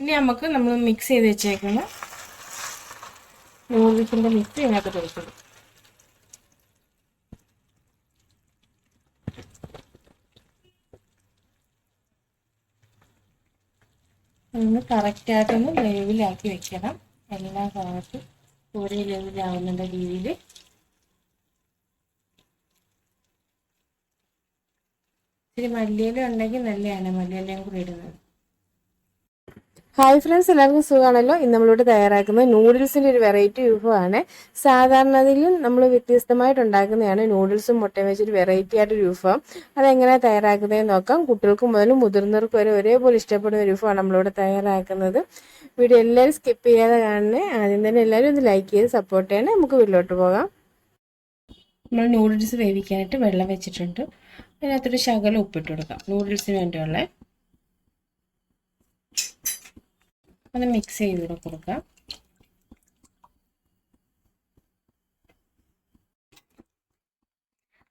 ഇനി നമുക്ക് നമ്മൾ മിക്സ് ചെയ്ത് വെച്ചേക്കുന്ന നൂഡിൽസിന്റെ മിക്സ് ഇതിനകത്ത് കൊടുക്കണം ഒന്ന് കറക്റ്റായിട്ടൊന്ന് ലെവലാക്കി വെക്കണം. എല്ലാ ഭാഗത്തും ഒരേ ലെവലാവുന്ന രീതിയിൽ. ഇച്ചിരി മല്ലിയില ഉണ്ടെങ്കിൽ നല്ലതാണ്. മല്ലിയിലയും കൂടി ഇടുന്നത്. ഹായ് ഫ്രണ്ട്സ് എല്ലാവർക്കും സുഖമാണല്ലോ? ഇന്ന് നമ്മളിവിടെ തയ്യാറാക്കുന്ന നൂഡിൽസിന്റെ ഒരു വെറൈറ്റി വിഭവമാണ് സാധാരണതിലും നമ്മൾ വ്യത്യസ്തമായിട്ട് ഉണ്ടാക്കുന്നതാണ് നൂഡിൽസും മുട്ടയും വെച്ചൊരു വെറൈറ്റി ആയിട്ടൊരു വിഭവം അതെങ്ങനെയാണ് തയ്യാറാക്കുന്നതെന്ന് നോക്കാം. കുട്ടികൾക്കും മുതലും മുതിർന്നവർക്കും വരെ ഒരേപോലെ ഇഷ്ടപ്പെടുന്ന ഒരു വിഭവമാണ് നമ്മളിവിടെ തയ്യാറാക്കുന്നത്. വീഡിയോ എല്ലാവരും സ്കിപ്പ് ചെയ്യാതെ കാണണേ. ആദ്യം തന്നെ എല്ലാവരും ഒന്ന് ലൈക്ക് ചെയ്ത് സപ്പോർട്ട് ചെയ്യണേ. നമുക്ക് വീട്ടിലോട്ട് പോകാം. നമ്മൾ നൂഡിൽസ് വേവിക്കാനായിട്ട് വെള്ളം വെച്ചിട്ടുണ്ട്. അതിനകത്തൊരു ശകലം ഉപ്പിട്ട് കൊടുക്കാം. നൂഡിൽസിന് വേണ്ടിയുള്ള ഒന്ന് മിക്സ് ചെയ്ത് കൊടുക്കാം.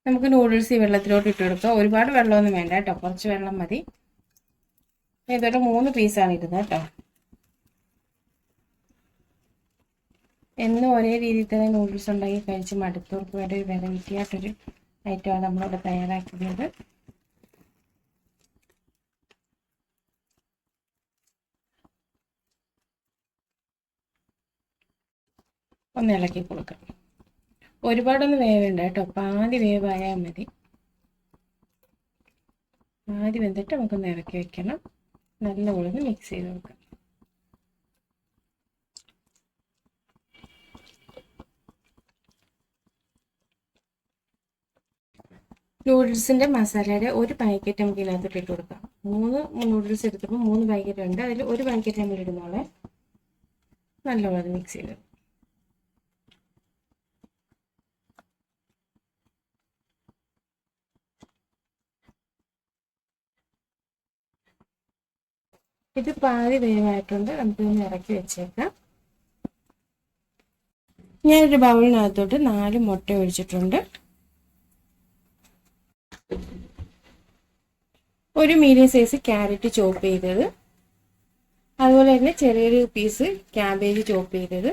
നമുക്ക് നൂഡിൽസ് ഈ വെള്ളത്തിലോട്ട് ഇട്ട് കൊടുക്കുക ഒരുപാട് വെള്ളമൊന്നും വേണ്ട കേട്ടോ. കുറച്ച് വെള്ളം മതി. ഇതൊരു മൂന്ന് പീസാണ് ഇടുന്നത് കേട്ടോ. എന്നും ഒരേ രീതിയിൽ തന്നെ നൂഡിൽസ് ഉണ്ടാക്കി കഴിച്ച് മടുത്തവർക്ക് വേണ്ടി ഒരു വെറൈറ്റി ആയിട്ടൊരു ഐറ്റമാണ് നമ്മളിവിടെ തയ്യാറാക്കുന്നത്. ഒന്ന് ഇളക്കി കൊടുക്കാം. ഒരുപാടൊന്നും വേവേണ്ട കേട്ടോ. പാതി വേവായാൽ മതി. പാതി വെന്തിട്ട് നമുക്കൊന്ന് ഇറക്കി വെക്കണം. നല്ലപോലെ മിക്സ് ചെയ്ത് കൊടുക്കാം. നൂഡിൽസിന്റെ മസാലയുടെ ഒരു പാക്കറ്റ് നമുക്ക് ഇതിനകത്ത് ഇട്ട് കൊടുക്കാം. മൂന്ന് നൂഡിൽസ് എടുത്തപ്പോൾ മൂന്ന് പാക്കറ്റ് ഉണ്ട്. അതിൽ ഒരു പാക്കറ്റ് നമ്മൾ ഇടുന്നോളെ. നല്ലപോലെ മിക്സ് ചെയ്ത് ഇത് പാതി വേവായിട്ടുണ്ട്. നമുക്കിതൊന്ന് ഇറക്കി വെച്ചേക്കാം. ഞാനൊരു ബൗളിനകത്തോട്ട് നാല് മുട്ട ഒഴിച്ചിട്ടുണ്ട്. ഒരു മീഡിയം സൈസ് ക്യാരറ്റ് ചോപ്പ് ചെയ്തത്. അതുപോലെ തന്നെ ചെറിയൊരു പീസ് ക്യാബേജ് ചോപ്പ് ചെയ്തത്.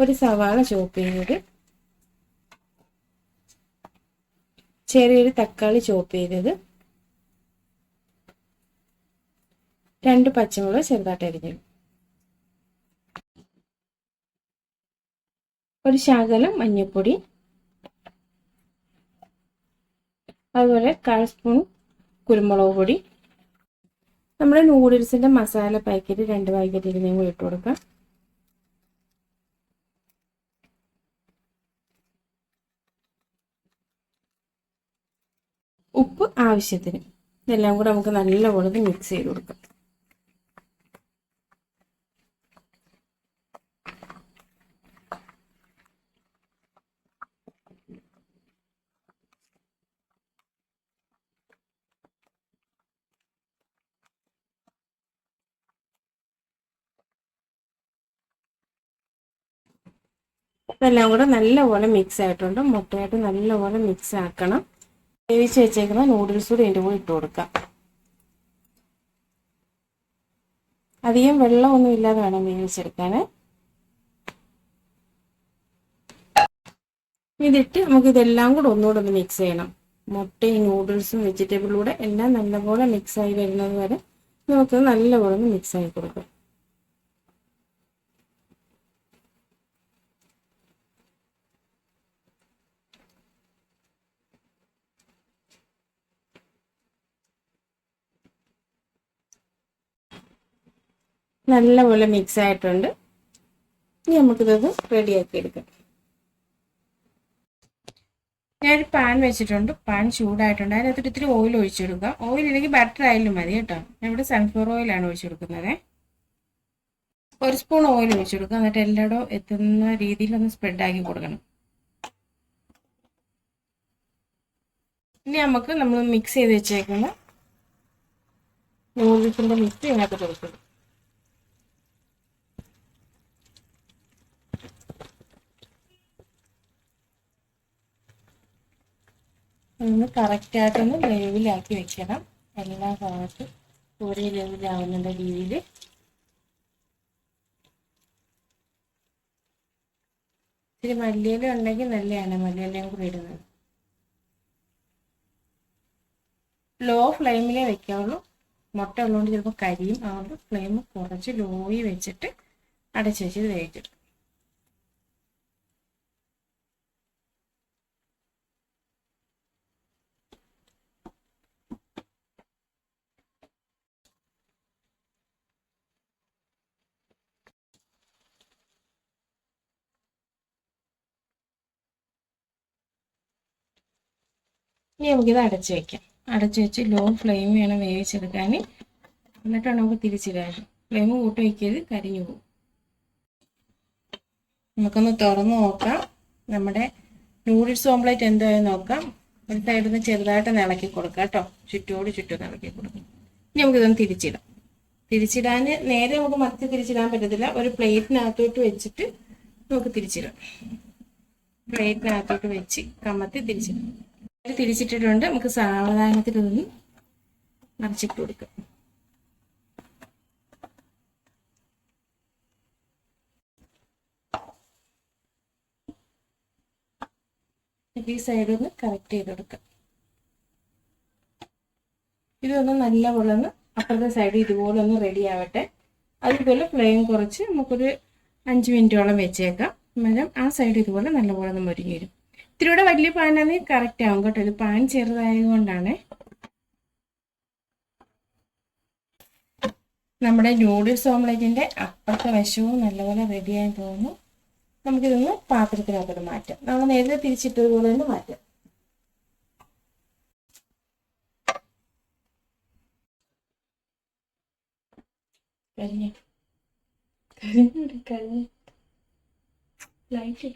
ഒരു സവാള ചോപ്പ് ചെയ്തത്. ചെറിയൊരു തക്കാളി ചോപ്പ് ചെയ്തത്. രണ്ട് പച്ചമുളക് ചെറുതായിട്ട് അരിഞ്ഞു. ഒരു ശകലം മഞ്ഞൾപ്പൊടി അതുപോലെ കാൽ സ്പൂൺ കുരുമുളക് പൊടി. നമ്മുടെ നൂഡിൽസിന്റെ മസാല പാക്കറ്റ് രണ്ട് പാക്കറ്റ് ഇരുന്നേം കൂടി ഇട്ട് കൊടുക്കാം. ഉപ്പ് ആവശ്യത്തിന്. ഇതെല്ലാം കൂടെ നമുക്ക് നല്ലപോലെ മിക്സ് ചെയ്ത് കൊടുക്കാം. ഇതെല്ലാം കൂടെ നല്ലപോലെ മിക്സ് ആയിട്ടുണ്ട്. മുട്ടയായിട്ട് നല്ലപോലെ മിക്സ് ആക്കണം. വേവിച്ച് വെച്ചേക്കുന്ന നൂഡിൽസ് കൂടി ഇതിന്റെ കൂടെ ഇട്ട് കൊടുക്കാം. അധികം വെള്ളമൊന്നും ഇല്ലാതെ വേണം വേവിച്ചെടുക്കാൻ ഇതിട്ട് നമുക്ക് ഇതെല്ലാം കൂടെ ഒന്നുകൂടെ ഒന്ന് മിക്സ് ചെയ്യണം. മുട്ടയും നൂഡിൽസും വെജിറ്റബിളും കൂടെ എല്ലാം നല്ലപോലെ മിക്സ് ആയി വരുന്നത് വരെ നമുക്ക് നല്ലപോലെ ഒന്ന് മിക്സ് ആയി കൊടുക്കാം. നല്ലപോലെ മിക്സ് ആയിട്ടുണ്ട്. ഇനി നമുക്കിത് റെഡിയാക്കി എടുക്കാം. ഞാനൊരു പാൻ വെച്ചിട്ടുണ്ട്. പാൻ ചൂടായിട്ടുണ്ട്. അതിനകത്ത് ഇത്തിരി ഓയിൽ ഒഴിച്ചെടുക്കുക ഓയിൽ ഇല്ലെങ്കിൽ ബട്ടർ ആയാലും മതി കേട്ടോ. ഞാൻ ഇവിടെ സൺഫ്ലവർ ഓയിലാണ് ഒഴിച്ചെടുക്കുന്നത് ഒരു സ്പൂൺ ഓയിൽ ഒഴിച്ചെടുക്കുക എന്നിട്ട് എല്ലായിടവും എത്തുന്ന രീതിയിൽ ഒന്ന് സ്പ്രെഡ് ആക്കി കൊടുക്കണം. ഇനി നമുക്ക് നമ്മൾ മിക്സ് ചെയ്ത് വെച്ചേക്കുന്ന നൂഡിൽസിന്റെ മിക്സ് ഇതിനകത്ത് കൊടുക്കണം. ഒന്ന് കറക്റ്റായിട്ടൊന്ന് ലെവലാക്കി വെക്കണം. എല്ലാ ഭാഗത്തും ഒരേ ലെവലാവുന്ന രീതിയിൽ ഇത്തിരി മല്ലിയില ഉണ്ടെങ്കിൽ നല്ലതാണ്. മല്ലിയിലയും കൂടി ഇടുന്നത്. ലോ ഫ്ലെയിമിലേ വെക്കാവുള്ളൂ. മുട്ട ഉള്ളതുകൊണ്ട് ചിലപ്പോൾ കരിയും അതുകൊണ്ട് ഫ്ലെയിം കുറച്ച് ലോയിൽ വെച്ചിട്ട് അടച്ചു വെച്ച് വേവിച്ചെടുക്കും. ഇനി നമുക്കിത് അടച്ച് വെക്കാം. അടച്ച് വെച്ച് ലോ ഫ്ലെയിം വേണം വേവിച്ചെടുക്കാൻ എന്നിട്ടാണ് നമുക്ക് തിരിച്ചിടാൻ ഫ്ലെയിം കൂട്ടി വയ്ക്കരുത് കരിഞ്ഞു പോകും. നമുക്കൊന്ന് തുറന്ന് നോക്കാം. നമ്മുടെ നൂഡിൽസ് ഓംപ്ലേറ്റ് എന്തായാലും നോക്കാം. ഒരു സൈഡിൽ നിന്ന് ചെറുതായിട്ട് ഇളക്കി കൊടുക്കുക കേട്ടോ. ചുറ്റോട് ചുറ്റും ഇളക്കി കൊടുക്കും. ഇനി നമുക്കിതൊന്ന് തിരിച്ചിടാം. തിരിച്ചിടാൻ നേരെ നമുക്ക് മത്തി തിരിച്ചിടാൻ പറ്റത്തില്ല. ഒരു പ്ലേറ്റിനകത്തോട്ട് വെച്ചിട്ട് നമുക്ക് തിരിച്ചിടാം. പ്ലേറ്റിനകത്തോട്ട് വെച്ച് കമ്മത്തി തിരിച്ചിടാം. തിരിച്ചിട്ടിട്ടുണ്ട്. നമുക്ക് സാവധാനത്തിൽ ഒന്ന് മറിച്ചിട്ട് കൊടുക്കാം. ഈ സൈഡിൽ ഒന്ന് കറക്റ്റ് ചെയ്ത് കൊടുക്കാം. ഇതൊന്ന് നല്ലപോലെ ഒന്ന് അപ്പുറത്തെ സൈഡ് ഇതുപോലെ ഒന്ന് റെഡി ആവട്ടെ. അതുപോലെ ഫ്ലെയിം കുറച്ച് നമുക്കൊരു അഞ്ച് മിനിറ്റോളം വെച്ചേക്കാം. അന്നേരം ആ സൈഡ് ഇതുപോലെ നല്ലപോലെ ഒന്ന് മുരിഞ്ഞ് വരും. ഇത്തിരി കൂടെ വലിയ പാനാണെങ്കിൽ കറക്റ്റ് ആവും കേട്ടോ. ഇത് പാൻ ചെറുതായതുകൊണ്ടാണ്. നമ്മുടെ നൂഡിൽസ് ഓംലെറ്റിന്റെ അപ്പുറത്തെ വശവും നല്ലപോലെ റെഡിയായി തോന്നുന്നു നമുക്കിതൊന്ന് പാത്രത്തിനകത്തോട്ട് മാറ്റാം. നമ്മൾ നേരത്തെ തിരിച്ചിട്ടതുപോലെ തന്നെ മാറ്റാം. കഴിഞ്ഞു കഴിഞ്ഞു കഴിഞ്ഞു ലൈറ്റ്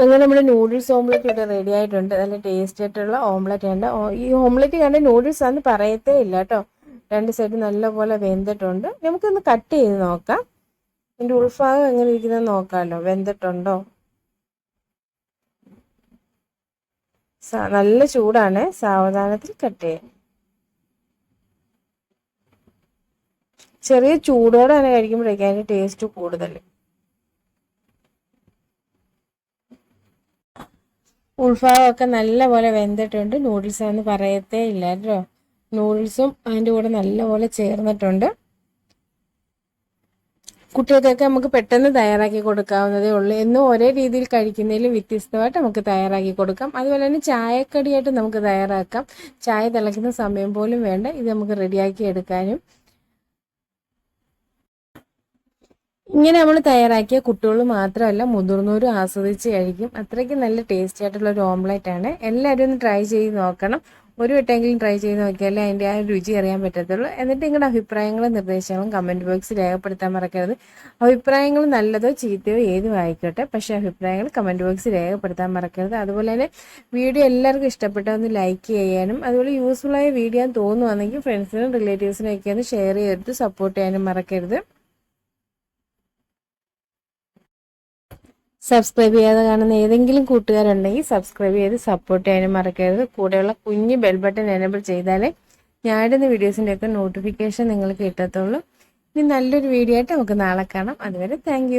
അങ്ങനെ നമ്മുടെ നൂഡിൽസ് ഓംലെറ്റ് ഇവിടെ റെഡി ആയിട്ടുണ്ട്. നല്ല ടേസ്റ്റ് ആയിട്ടുള്ള ഓംലെറ്റ് ഉണ്ട് ഈ ഓംലെറ്റ് കണ്ട നൂഡിൽസ് ആണെന്ന് പറയത്തേ ഇല്ല കേട്ടോ. രണ്ട് സൈഡ് നല്ലപോലെ വെന്തിട്ടുണ്ട്. നമുക്കൊന്ന് കട്ട് ചെയ്ത് നോക്കാം. ഇതിന്റെ ഉൾഭാഗം എങ്ങനെ ഇരിക്കുന്നത് നോക്കാമല്ലോ വെന്തിട്ടുണ്ടോ? നല്ല ചൂടാണ്. സാവധാനത്തിൽ കട്ട് ചെയ്യാം. ചെറിയ ചൂടോടെ തന്നെ കഴിക്കുമ്പോഴേക്കും അതിന്റെ ടേസ്റ്റ് കൂടുതൽ ഉൾഭാഗമൊക്കെ നല്ലപോലെ വെന്തിട്ടുണ്ട്. നൂഡിൽസ് എന്ന് പറയത്തേ ഇല്ല കേട്ടോ. നൂഡിൽസും അതിന്റെ കൂടെ നല്ലപോലെ ചേർന്നിട്ടുണ്ട്. കുട്ടികൾക്കൊക്കെ നമുക്ക് പെട്ടെന്ന് തയ്യാറാക്കി കൊടുക്കാവുന്നതേ ഉള്ളൂ. എന്നും ഒരേ രീതിയിൽ കഴിക്കുന്നതിലും വ്യത്യസ്തമായിട്ട് നമുക്ക് തയ്യാറാക്കി കൊടുക്കാം. അതുപോലെ തന്നെ ചായക്കടിയായിട്ട് നമുക്ക് തയ്യാറാക്കാം. ചായ തിളയ്ക്കുന്ന സമയം പോലും വേണ്ട. ഇത് നമുക്ക് റെഡിയാക്കി എടുക്കാനും ഇങ്ങനെ നമ്മൾ തയ്യാറാക്കിയ കുട്ടികൾ മാത്രമല്ല മുതിർന്നവരും ആസ്വദിച്ച് കഴിക്കും അത്രയ്ക്ക് നല്ല ടേസ്റ്റി ആയിട്ടുള്ള ഒരു ഓംലെറ്റ് ആണ്. എല്ലാവരും ഒന്ന് ട്രൈ ചെയ്ത് നോക്കണം. ഒരു വട്ടമെങ്കിലും ട്രൈ ചെയ്ത് നോക്കിയാലേ അതിന്റെ ആ രുചി അറിയാൻ പറ്റത്തുള്ളൂ. എന്നിട്ട് നിങ്ങളുടെ അഭിപ്രായങ്ങളും നിർദ്ദേശങ്ങളും കമന്റ് ബോക്സിൽ രേഖപ്പെടുത്താൻ മറക്കരുത്. അഭിപ്രായങ്ങൾ നല്ലതോ ചീത്തയോ ഏതും ആയിക്കോട്ടെ. പക്ഷേ അഭിപ്രായങ്ങൾ കമന്റ് ബോക്സിൽ രേഖപ്പെടുത്താൻ മറക്കരുത്. അതുപോലെ തന്നെ വീഡിയോ എല്ലാവർക്കും ഇഷ്ടപ്പെട്ട ഒന്ന് ലൈക്ക് ചെയ്യാനും അതുപോലെ യൂസ്ഫുള്ളായ വീഡിയോ തോന്നുവാണെങ്കിൽ ഫ്രണ്ട്സിനും റിലേറ്റീവ്സിനും ഒക്കെ ഒന്ന് ഷെയർ ചെയ്തിട്ട് സപ്പോർട്ട് ചെയ്യാനും മറക്കരുത്. സബ്സ്ക്രൈബ് ചെയ്യാതെ കാണുന്ന ഏതെങ്കിലും കൂട്ടുകാരുണ്ടെങ്കിൽ സബ്സ്ക്രൈബ് ചെയ്ത് സപ്പോർട്ട് ചെയ്യാനും മറക്കരുത്. കൂടെയുള്ള കുഞ്ഞ് ബെൽ ബട്ടൺ എനേബിൾ ചെയ്താലേ ഞാനിടുന്ന വീഡിയോസിന്റെ ഒക്കെ നോട്ടിഫിക്കേഷൻ നിങ്ങൾക്ക് കിട്ടത്തുള്ളൂ. ഇനി നല്ലൊരു വീഡിയോ ആയിട്ട് നമുക്ക് നാളെ കാണാം. അതുവരെ താങ്ക്